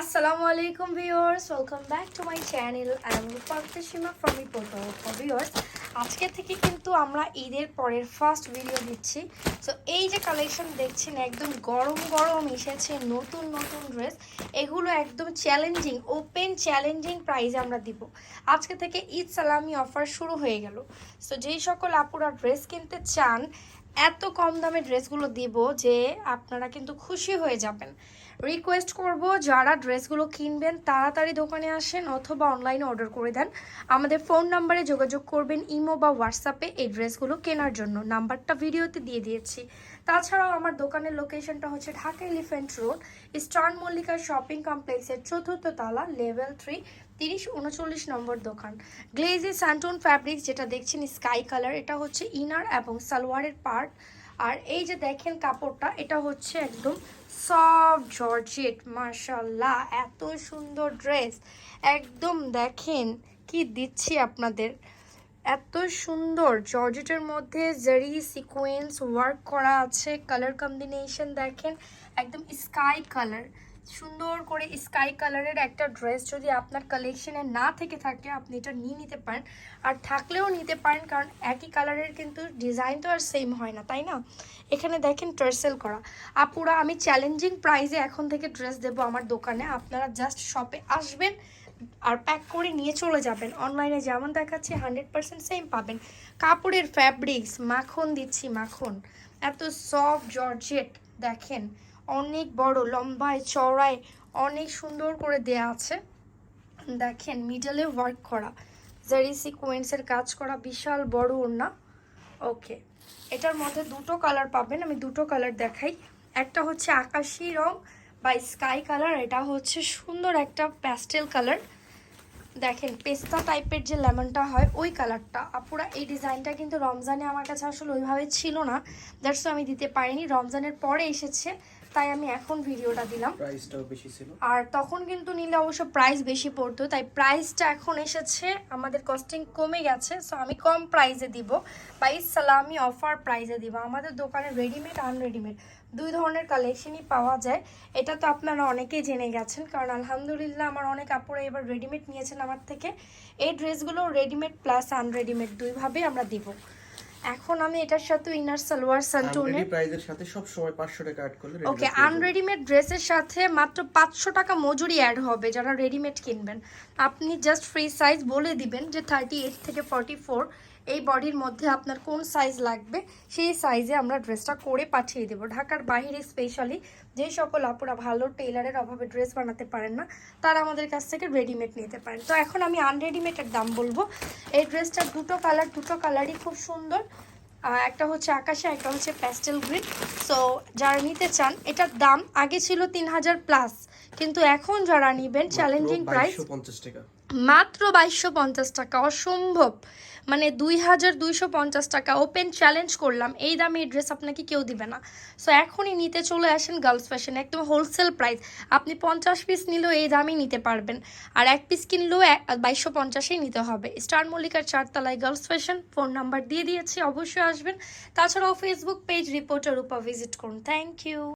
আসসালামু আলাইকুম viewers welcome back to my channel I am Seema from reporter viewers আজকে থেকে কিন্তু আমরা ঈদের পরের ফার্স্ট ভিডিও দিচ্ছি। সো এই যে কালেকশন দেখছেন, একদম গরম গরম এসেছে, নতুন নতুন ড্রেস এগুলো একদম চ্যালেঞ্জিং ওপেন চ্যালেঞ্জিং প্রাইসে আমরা দিব। আজকে থেকে ঈদ সালামি অফার শুরু হয়ে গেল। সো যেই সকল আপুরা ড্রেস কিনতে চান এত কম দামে ড্রেসগুলো দিব যে আপনারা কিন্তু খুশি হয়ে যাবেন। রিকোয়েস্ট করব, যারা ড্রেসগুলো কিনবেন, তাড়াতাড়ি দোকানে আসেন অথবা অনলাইনে অর্ডার করে দেন। আমাদের ফোন নাম্বারে যোগাযোগ করবেন, ইমো বা হোয়াটসঅ্যাপে এই ড্রেসগুলো কেনার জন্য। নাম্বারটা ভিডিওতে দিয়ে দিয়েছি। তাছাড়াও আমার দোকানের লোকেশনটা হচ্ছে ঢাকা এলিফেন্ট রোড স্টার্ন মল্লিকা শপিং কমপ্লেক্সের চতুর্থ তালা লেভেল থ্রি তিরিশ উনচল্লিশ নম্বর দোকান। গ্লেজি স্যান্টন ফ্যাব্রিক যেটা দেখছেন স্কাই কালার এটা হচ্ছে ইনার এবং সালোয়ারের পার্ট আর এই যে দেখেন কাপড়টা, এটা হচ্ছে একদম সফট জর্জেট মার্শাল্লাহ এত সুন্দর ড্রেস একদম দেখেন কি দিচ্ছি আপনাদের। এত সুন্দর জর্জেটের মধ্যে জারি সিকোয়েন্স ওয়ার্ক করা আছে কালার কম্বিনেশন দেখেন, একদম স্কাই কালার সুন্দর করে স্কাই কালারের একটা ড্রেস যদি আপনার কালেকশনে না থেকে থাকে, আপনি এটা নিয়ে নিতে পারেন। আর থাকলেও নিতে পারেন, কারণ একই কালারের কিন্তু ডিজাইন তো আর সেম হয় না, তাই না? এখানে দেখেন টার্সেল করা। আপুরা, আমি চ্যালেঞ্জিং প্রাইসে এখন থেকে ড্রেস দেবো আমার দোকানে। আপনারা জাস্ট শপে আসবেন আর প্যাক করে নিয়ে চলে যাবেন। অনলাইনে যেমন দেখাচ্ছে হান্ড্রেড পার্সেন্ট সেম পাবেন। কাপড়ের ফ্যাব্রিক্স মাখন দিচ্ছি, মাখন। এত সফট জর্জেট, দেখেন। অনেক বড়, লম্বায় চড়ায় অনেক সুন্দর করে দেয়া আছে। দেখেন মিডলে ওয়ার্ক করা। জারি সিকোয়েন্সের কাজ করা, বিশাল বড় ওড়না। ওকে এটার মধ্যে দুটো কালার পাবেন, আমি দুটো কালার দেখাই। একটা হচ্ছে আকাশি রং বা স্কাই কালার এটা হচ্ছে সুন্দর একটা প্যাস্টেল কালার দেখেন, পেস্তা টাইপের যে লেমনটা হয়, ওই কালারটা আপুরা, এই ডিজাইনটা কিন্তু রমজানে আমার কাছে আসলে ওইভাবে ছিল না। দ্যাটস আমি দিতে পারিনি। রমজানের পরে এসেছে তাই আমি এখন ভিডিওটা দিলাম। প্রাইসটাও বেশি ছিল। আর তখন কিন্তু নিলে অবশ্য প্রাইস বেশি পড়তো তাই প্রাইসটা এখন এসেছে আমাদের কস্টিং কমে গেছে সো আমি কম প্রাইসে দিব। প্রাইস সালামি অফার প্রাইসে দিব। আমাদের দোকানে রেডিমেড আনরেডিমেড দুই ধরনের কালেকশনই পাওয়া যায়। এটা তো আপনারা অনেকেই জেনে গেছেন কারণ আলহামদুলিল্লাহ আমার অনেক আপুরা এবার রেডিমেড নিয়েছেন আমার থেকে। এই ড্রেসগুলো রেডিমেড প্লাস আনরেডিমেড দুইভাবেই আমরা দিব। এখন আমি এটার সাথে ইনার সালোয়ার সান্টুনের প্রাইজের সাথে সব সময় 500 টাকা অ্যাড করলে ওকে। আনরেডিমেড ড্রেসের সাথে মাত্র পাঁচশো টাকা মজুরি অ্যাড হবে যারা রেডিমেড কিনবেন আপনি জাস্ট ফ্রি সাইজ বলে দিবেন যে থার্টি এইট থেকে ফর্টি ফোর এই বডির মধ্যে আপনার কোন সাইজ লাগবে সেই সাইজে আমরা ড্রেসটা করে পাঠিয়ে দেবো। ঢাকার বাইরে স্পেশালি যে সকল আপুরা ভালো টেইলারের অভাবে ড্রেস বানাতে পারেন না তারা আমাদের কাছ থেকে রেডিমেড নিতে পারেন। তো এখন আমি আনরেডিমেডের দাম বলব। এই ড্রেসটার দুটো কালার দুটো কালারই খুব সুন্দর। একটা হচ্ছে আকাশে একটা হচ্ছে প্যাস্টেল গ্রিন সো যারা নিতে চান এটার দাম আগে ছিল তিন হাজার প্লাস কিন্তু এখন যারা নিবেন চ্যালেঞ্জিং প্রাইস 2250 টাকা। মাত্র বাইশশো পঞ্চাশ টাকা, অসম্ভব। মানে দুই হাজার দুইশো পঞ্চাশ টাকা। ওপেন চ্যালেঞ্জ করলাম। এই দামে এই ড্রেস আপনাকে কেউ দিবে না। সো এখনই নিতে চলে আসেন গার্লস ফ্যাশন একদম হোলসেল প্রাইস আপনি পঞ্চাশ পিস নিলেও এই দামেই নিতে পারবেন। আর এক পিস কিনলেও বাইশশো পঞ্চাশেই নিতে হবে। স্টার মল্লিকার চারতলায় গার্লস ফ্যাশন ফোন নাম্বার দিয়ে দিয়েছি, অবশ্যই আসবেন। তাছাড়াও ফেসবুক পেজ রিপোর্টার উপর ভিজিট করুন। Thank you